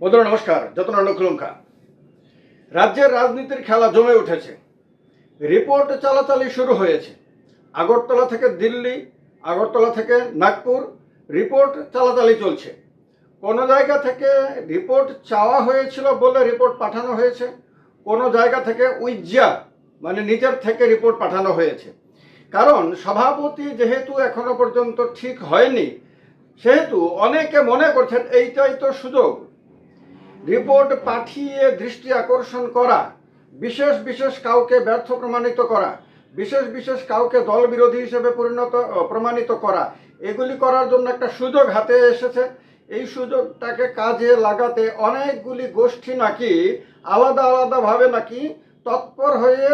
বন্ধুরা, নমস্কার। যতন নখলঙ্কা রাজ্যের রাজনীতির খেলা জমে উঠেছে। রিপোর্ট চালাচালি শুরু হয়েছে। আগরতলা থেকে দিল্লি, আগরতলা থেকে নাগপুর, রিপোর্ট চালাচালি চলছে। কোনো জায়গা থেকে রিপোর্ট চাওয়া হয়েছিল বলে রিপোর্ট পাঠানো হয়েছে, কোনো জায়গা থেকে উইজ্জা মানে নিজের থেকে রিপোর্ট পাঠানো হয়েছে। কারণ সভাপতি যেহেতু এখনও পর্যন্ত ঠিক হয়নি, সেহেতু অনেকে মনে করছেন এইটাই তো সুযোগ। রিপোর্ট পাঠিয়ে দৃষ্টি আকর্ষণ করা, বিশেষ বিশেষ কাউকে ব্যর্থ প্রমাণিত করা, বিশেষ বিশেষ কাউকে দল বিরোধী হিসেবে পরিণত প্রমাণিত করা, এগুলি করার জন্য একটা সুযোগ হাতে এসেছে। এই সুযোগটাকে কাজে লাগাতে অনেকগুলি গোষ্ঠী নাকি আলাদা আলাদাভাবে নাকি তৎপর হয়ে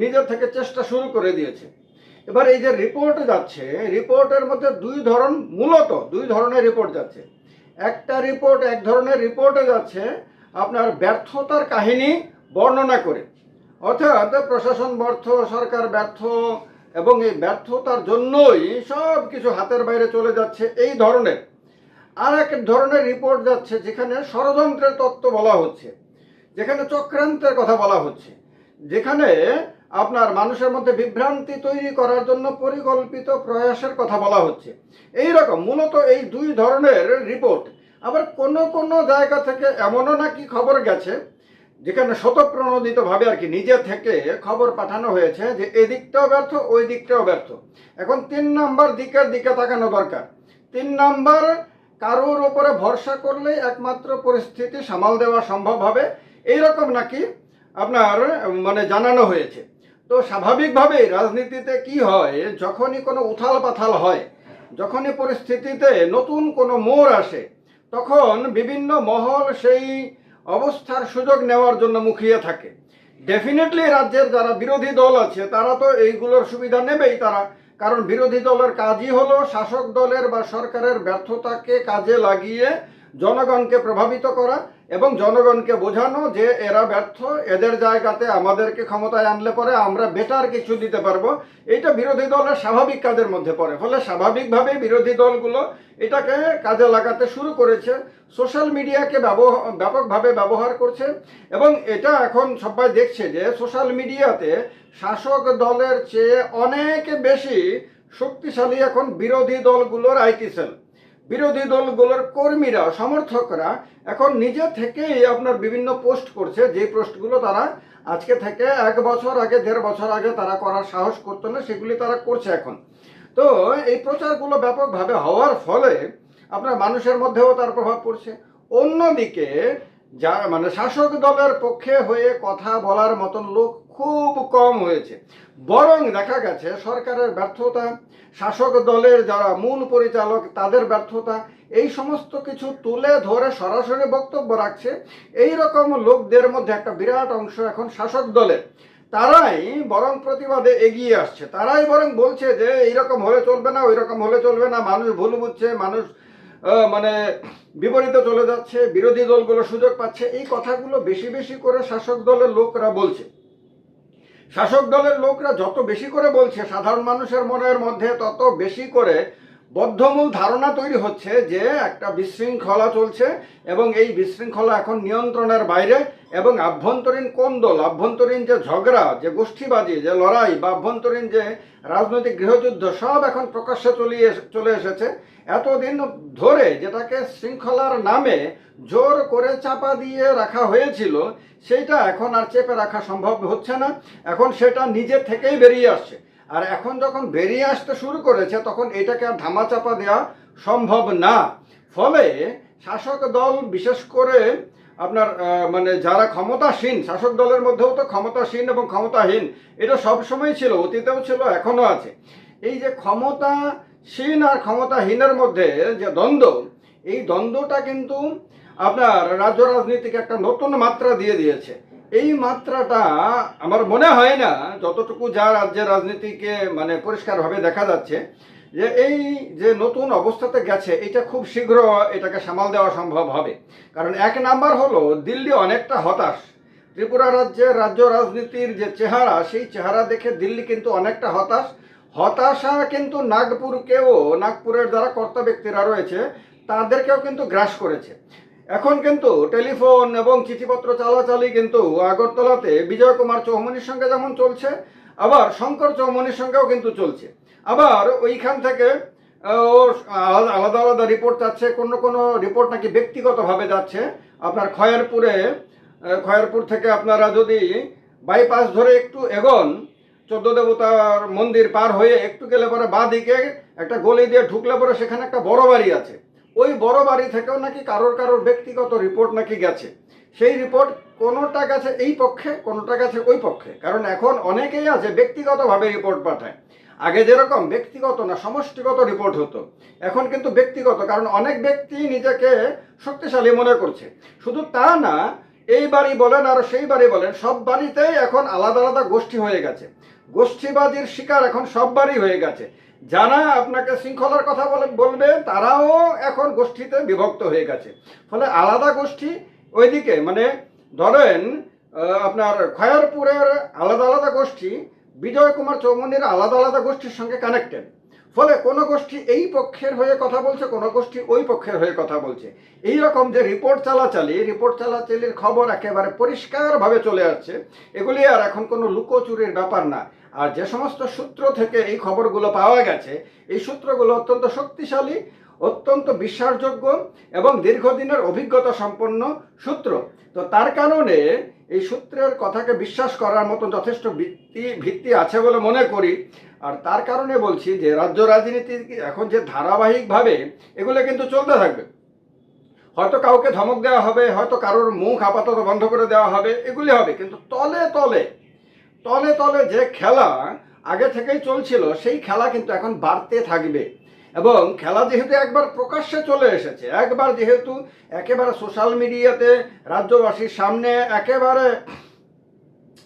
নিজে থেকে চেষ্টা শুরু করে দিয়েছে। এবার এই যে রিপোর্ট যাচ্ছে, রিপোর্টের মধ্যে দুই ধরন, মূলত দুই ধরনের রিপোর্ট যাচ্ছে। একটা রিপোর্ট এক ধরনের রিপোর্টে যাচ্ছে, আপনার ব্যর্থতার কাহিনী বর্ণনা করে। অর্থাৎ প্রশাসন ব্যর্থ, সরকার ব্যর্থ, এবং এই ব্যর্থতার জন্যই সব কিছু হাতের বাইরে চলে যাচ্ছে এই ধরনের। আর এক ধরনের রিপোর্ট যাচ্ছে, যেখানে ষড়যন্ত্রের তত্ত্ব বলা হচ্ছে, যেখানে চক্রান্তের কথা বলা হচ্ছে, যেখানে আপনার মানুষের মধ্যে বিভ্রান্তি তৈরি করার জন্য পরিকল্পিত প্রয়াসের কথা বলা হচ্ছে। এই রকম, মূলত এই দুই ধরনের রিপোর্ট। আবার কোনো কোনো জায়গা থেকে এমনও নাকি খবর গেছে, যেখানে স্বতঃপ্রণোদিতভাবে আর কি নিজে থেকে খবর পাঠানো হয়েছে যে এই দিকটাও ব্যর্থ ওই দিকটাও ব্যর্থ। এখন তিন নাম্বার দিকের দিকে তাকানো দরকার। তিন নাম্বার, কারোর ওপরে ভরসা করলে একমাত্র পরিস্থিতি সামাল দেওয়া সম্ভব হবে। এই রকম নাকি আপনার মানে জানানো হয়েছে। তো স্বাভাবিকভাবে রাজনীতিতে কি হয়, যখনই কোনো উথাল পাথাল হয়, যখনই পরিস্থিতিতে নতুন কোনো মোড় আসে, তখন বিভিন্ন মহল সেই অবস্থার সুযোগ নেওয়ার জন্য মুখিয়ে থাকে। ডেফিনেটলি রাজ্যের যারা বিরোধী দল আছে, তারা তো এইগুলোর সুবিধা নেবেই তারা। কারণ বিরোধী দলের কাজই হলো শাসক দলের বা সরকারের ব্যর্থতাকে কাজে লাগিয়ে জনগণকে প্রভাবিত করা এবং জনগণকে বোঝানো যে এরা ব্যর্থ, এদের জায়গাতে আমাদেরকে ক্ষমতায় আনলে পরে আমরা বেটার কিছু দিতে পারব। এটা বিরোধী দলের স্বাভাবিক কাজের মধ্যে পড়ে। ফলে স্বাভাবিকভাবে বিরোধী দলগুলো এটাকে কাজে লাগাতে শুরু করেছে। সোশ্যাল মিডিয়াকে ব্যবহার ব্যাপকভাবে ব্যবহার করছে এবং এটা এখন সবাই দেখছে যে সোশ্যাল মিডিয়াতে শাসক দলের চেয়ে অনেক বেশি শক্তিশালী এখন বিরোধী দলগুলোর আইটি সেল বিরোধী দলগুলোর কর্মীরা, সমর্থকরা এখন নিজে থেকেই আপনার বিভিন্ন পোস্ট করছে। যে পোস্টগুলো তারা আজকে থেকে এক বছর আগে, দেড় বছর আগে তারা করার সাহস করতো না, সেগুলি তারা করছে এখন। তো এই প্রচারগুলো ব্যাপকভাবে হওয়ার ফলে আপনার মানুষের মধ্যেও তার প্রভাব পড়ছে। অন্যদিকে যা মানে শাসক দলের পক্ষে হয়ে কথা বলার মতন লোক খুব কম হয়েছে। বরং দেখা গেছে সরকারের ব্যর্থতা, শাসক দলের যারা মূল পরিচালক তাদের ব্যর্থতা, এই সমস্ত কিছু তুলে ধরে সরাসরি বক্তব্য রাখছে এই রকম লোকদের মধ্যে একটা বিরাট অংশ এখন শাসক দলের। তারাই বরং প্রতিবাদে এগিয়ে আসছে। তারাই বরং বলছে যে এইরকম হলে চলবে না ওই রকম হলে চলবে না, মানুষ ভুল বুঝছে, মানুষ মানে বিপরীতে চলে যাচ্ছে, বিরোধী দলগুলো সুযোগ পাচ্ছে। এই কথাগুলো বেশি বেশি করে শাসক দলের লোকরা বলছে। শাসক দলের লোকরা যত বেশি করে বলছে, সাধারণ মানুষের মনের মধ্যে তত বেশি করে বদ্ধমূল ধারণা তৈরি হচ্ছে যে একটা বিশৃঙ্খলা চলছে এবং এই বিশৃঙ্খলা এখন নিয়ন্ত্রণের বাইরে এবং আভ্যন্তরীণ কোন্দল আভ্যন্তরীণ যে ঝগড়া, যে গোষ্ঠীবাজি, যে লড়াই বা আভ্যন্তরীণ যে রাজনৈতিক গৃহযুদ্ধ, সব এখন প্রকাশ্যে চলিয়ে চলে এসেছে। এতদিন ধরে যেটাকে শৃঙ্খলার নামে জোর করে চাপা দিয়ে রাখা হয়েছিল, সেইটা এখন আর চেপে রাখা সম্ভব হচ্ছে না। এখন সেটা নিজে থেকেই বেরিয়ে আসছে। আর এখন যখন বেরিয়ে আসতে শুরু করেছে, তখন এটাকে আর ধামাচাপা দেওয়া সম্ভব না। ফলে শাসক দল, বিশেষ করে আপনার মানে যারা ক্ষমতাসীন, শাসক দলের মধ্যেও তো ক্ষমতাসীন এবং ক্ষমতাহীন, এটা সবসময় ছিল, অতীতেও ছিল, এখনও আছে। এই যে ক্ষমতাসীন আর ক্ষমতাহীনের মধ্যে যে দ্বন্দ্ব, এই দ্বন্দ্বটা কিন্তু আপনার রাজ্য রাজনীতিকে একটা নতুন মাত্রা দিয়ে দিয়েছে। এই মাত্রাটা আমার মনে হয় না, যতটুকু যা রাজ্যের রাজনীতিকে মানে পরিষ্কারভাবে দেখা যাচ্ছে, যে এই যে নতুন অবস্থাতে গেছে, এটা খুব শীঘ্র এটাকে সামাল দেওয়া সম্ভব হবে। কারণ এক নাম্বার হলো, দিল্লি অনেকটা হতাশ। ত্রিপুরা রাজ্যের রাজ্য রাজনীতির যে চেহারা, সেই চেহারা দেখে দিল্লি কিন্তু অনেকটা হতাশ। হতাশা কিন্তু নাগপুরকেও, নাগপুরের যারা কর্তা ব্যক্তিরা রয়েছে, তাদেরকেও কিন্তু গ্রাস করেছে। এখন কিন্তু টেলিফোন এবং চিঠিপত্র চালাচালি কিন্তু আগরতলাতে বিজয় কুমার চৌমনির সঙ্গে যেমন চলছে, আবার শঙ্কর চৌমনির সঙ্গেও কিন্তু চলছে। আবার ওইখান থেকে ওর আলাদা আলাদা রিপোর্ট যাচ্ছে, কোনো কোনো রিপোর্ট নাকি ব্যক্তিগতভাবে যাচ্ছে। আপনার খয়েরপুরে খয়েরপুর থেকে আপনারা যদি বাইপাস ধরে একটু এগোন চোদ্দ দেবতার মন্দির পার হয়ে একটু গেলে পরে বাঁ দিকে একটা গলি দিয়ে ঢুকলে পরে সেখানে একটা বড় বাড়ি আছে। ওই বড় বাড়ি থেকেও নাকি কারোর কারোর ব্যক্তিগত রিপোর্ট নাকি গেছে। সেই রিপোর্ট কোনোটা গেছে এই পক্ষে, কোনোটা গেছে ওই পক্ষে। কারণ এখন অনেকেই আছে ব্যক্তিগতভাবে রিপোর্ট পাঠায়। আগে যেরকম ব্যক্তিগত না, সমষ্টিগত রিপোর্ট হতো। এখন কিন্তু ব্যক্তিগত, কারণ অনেক ব্যক্তি নিজেকে শক্তিশালী মনে করছে। শুধু তা না, এই বাড়ি বলেন আর সেই বাড়ি বলেন, সব বাড়িতেই এখন আলাদা আলাদা গোষ্ঠী হয়ে গেছে। গোষ্ঠীবাজির শিকার এখন সববারই হয়ে গেছে। যারা আপনাকে শৃঙ্খলার কথা বলে বলবে, তারাও এখন গোষ্ঠীতে বিভক্ত হয়ে গেছে। ফলে আলাদা গোষ্ঠী ওইদিকে মানে ধরেন আপনার খয়ারপুরের আলাদা আলাদা গোষ্ঠী, বিজয় কুমার চৌমনির আলাদা আলাদা গোষ্ঠীর সঙ্গে কানেক্টেড ফলে কোনো গোষ্ঠী এই পক্ষের হয়ে কথা বলছে, কোনো গোষ্ঠী ওই পক্ষের হয়ে কথা বলছে। এই রকম যে রিপোর্ট চালাচালি রিপোর্ট চালাচালির খবর একেবারে পরিষ্কারভাবে চলে আসছে। এগুলি আর এখন কোনো লুকোচুরির ব্যাপার না। আর যে সমস্ত সূত্র থেকে এই খবরগুলো পাওয়া গেছে, এই সূত্রগুলো অত্যন্ত শক্তিশালী, অত্যন্ত বিশ্বাসযোগ্য এবং দীর্ঘদিনের অভিজ্ঞতা সম্পন্ন সূত্র। তো তার কারণে এই সূত্রের কথাকে বিশ্বাস করার মতো যথেষ্ট ভিত্তি ভিত্তি আছে বলে মনে করি। আর তার কারণে বলছি যে, রাজ্য রাজনীতি এখন যে ধারাবাহিকভাবে, এগুলো কিন্তু চলতে থাকবে। হয়তো কাউকে ধমক দেওয়া হবে, হয়তো কারোর মুখ আপাতত বন্ধ করে দেওয়া হবে, এগুলি হবে। কিন্তু তলে তলে তলে তলে যে খেলা আগে থেকেই চলছিল, সেই খেলা কিন্তু এখন বাড়তে থাকবে। এবং খেলা যেহেতু একবার প্রকাশ্যে চলে এসেছে, একবার যেহেতু একেবারে সোশ্যাল মিডিয়াতে রাজ্যবাসীর সামনে একেবারে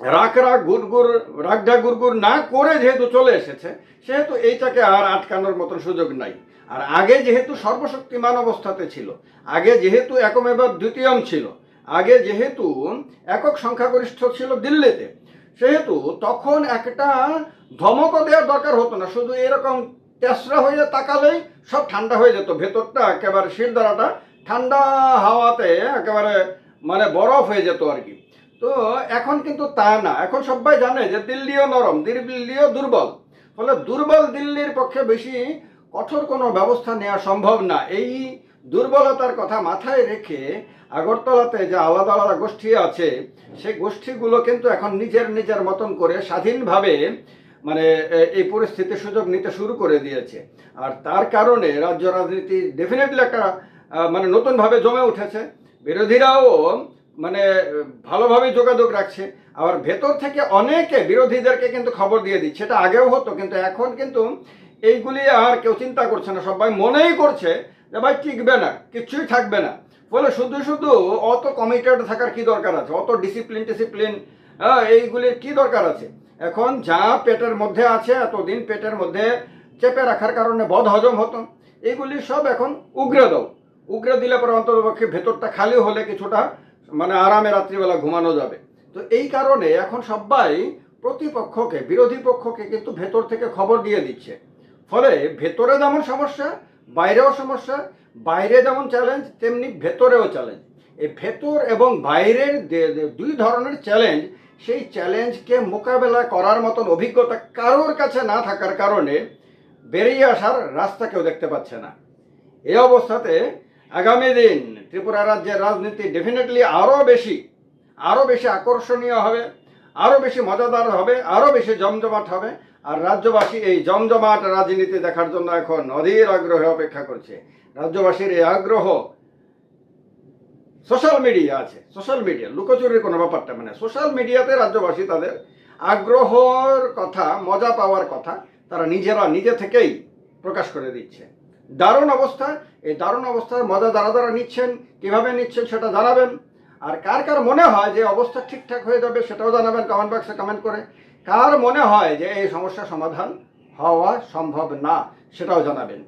রাগ রাগ গুড়গুড় রাগঢা গুড়গুড় না করে যেহেতু চলে এসেছে, সেহেতু এইটাকে আর আটকানোর মতন সুযোগ নাই। আর আগে যেহেতু সর্বশক্তিমান অবস্থাতে ছিল, আগে যেহেতু একমেব দ্বিতীয়ম ছিল, আগে যেহেতু একক সংখ্যাগরিষ্ঠ ছিল দিল্লিতে, সেহেতু তখন একটা ধমকও দেওয়ার দরকার হতো না, শুধু এরকম তেসরা হয়ে তাকালেই সব ঠান্ডা হয়ে যেত। ভেতরটা একেবারে শিরদারাটা ঠান্ডা হাওয়াতে একেবারে মানে বরফ হয়ে যেত আর কি। তো এখন কিন্তু তা না। এখন সবাই জানে যে দিল্লিও নরম, দিল্লিও দুর্বল। ফলে দুর্বল দিল্লির পক্ষে বেশি কঠোর কোনো ব্যবস্থা নেওয়া সম্ভব না। এই দুর্বলতার কথা মাথায় রেখে আগরতলাতে যে আলাদা আলাদা গোষ্ঠী আছে, সেই গোষ্ঠীগুলো কিন্তু এখন নিজের নিজের মতন করে স্বাধীনভাবে মানে এই পরিস্থিতির সুযোগ নিতে শুরু করে দিয়েছে। আর তার কারণে রাজ্য রাজনীতি ডেফিনেটলি একটা মানে নতুনভাবে জমে উঠেছে। বিরোধীরাও মানে ভালোভাবে যোগাযোগ রাখছে। আবার ভেতর থেকে অনেকে বিরোধীদেরকে কিন্তু খবর দিয়ে দিচ্ছে। এটা আগেও হতো, কিন্তু এখন কিন্তু এইগুলি আর কেউ চিন্তা করছে না। সবাই মনেই করছে যে, ভাই, টিকবে না কিচ্ছুই থাকবে না। ফলে শুধু শুধু অত কমিটেড থাকার কি দরকার আছে? অত ডিসিপ্লিন টিসিপ্লিন এইগুলির কি দরকার আছে? এখন যা পেটের মধ্যে আছে, এতদিন পেটের মধ্যে চেপে রাখার কারণে বদ হজম হতো। এগুলি সব এখন উগরে দাও। উগরে দিলে পরে অন্ততপক্ষে ভেতরটা খালি হলে কিছুটা মানে আরামে রাত্রিবেলা ঘুমানো যাবে। তো এই কারণে এখন সবাই প্রতিপক্ষকে, বিরোধী পক্ষকে কিন্তু ভেতর থেকে খবর দিয়ে দিচ্ছে। ফলে ভেতরে যেমন সমস্যা, বাইরেও সমস্যা, বাইরে যেমন চ্যালেঞ্জ তেমনি ভেতরেও চ্যালেঞ্জ এই ভেতর এবং বাইরের দুই ধরনের চ্যালেঞ্জ সেই চ্যালেঞ্জকে মোকাবেলা করার মতন অভিজ্ঞতা কারোর কাছে না থাকার কারণে বেরিয়ে আসার রাস্তা কেউ দেখতে পাচ্ছে না। এই অবস্থাতে আগামী দিন ত্রিপুরা রাজ্যের রাজনীতি ডেফিনেটলি আরও বেশি আরও বেশি আকর্ষণীয় হবে আরও বেশি মজাদার হবে আরও বেশি জমজমাট হবে। আর রাজ্যবাসী এই জমজমাট রাজনীতি দেখার জন্য এখন অধীর আগ্রহে অপেক্ষা করছে। রাজ্যবাসীর এই আগ্রহ সোশ্যাল মিডিয়া আছে সোশ্যাল মিডিয়া লুকোচুরির কোনো ব্যাপারটা মানে সোশ্যাল মিডিয়াতে রাজ্যবাসী তাদের আগ্রহর কথা, মজা পাওয়ার কথা তারা নিজেরা নিজে থেকেই প্রকাশ করে দিচ্ছে। দারুণ অবস্থা, এই দারুণ অবস্থার মজা যারা যারা নিচ্ছেন, কীভাবে নিচ্ছেন সেটা জানাবেন। আর কার কার মনে হয় যে অবস্থা ঠিকঠাক হয়ে যাবে সেটাও জানাবেন কমেন্ট বক্সে কমেন্ট করে। কার মনে হয় যে এই সমস্যার সমাধান হওয়া সম্ভব না সেটাও জানাবেন।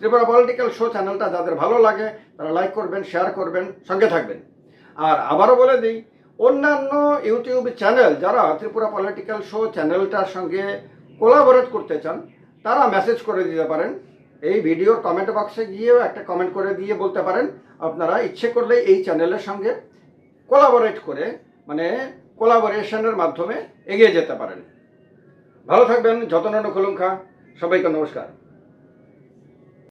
ত্রিপুরা পলিটিক্যাল শো চ্যানেলটা যাদের ভালো লাগে তারা লাইক করবেন শেয়ার করবেন, সঙ্গে থাকবেন। আর আবারও বলে দিই, অন্যান্য ইউটিউব চ্যানেল যারা ত্রিপুরা পলিটিক্যাল শো চ্যানেলটার সঙ্গে কোলাবোরেট করতে চান, তারা মেসেজ করে দিতে পারেন। এই ভিডিওর কমেন্ট বক্সে গিয়েও একটা কমেন্ট করে দিয়ে বলতে পারেন, আপনারা ইচ্ছে করলে এই চ্যানেলের সঙ্গে কোলাবোরেট করে মানে কোলাবোরেশনের মাধ্যমে এগিয়ে যেতে পারেন। ভালো থাকবেন, যতন অনুকুলঙ্কা সবাইকে নমস্কার।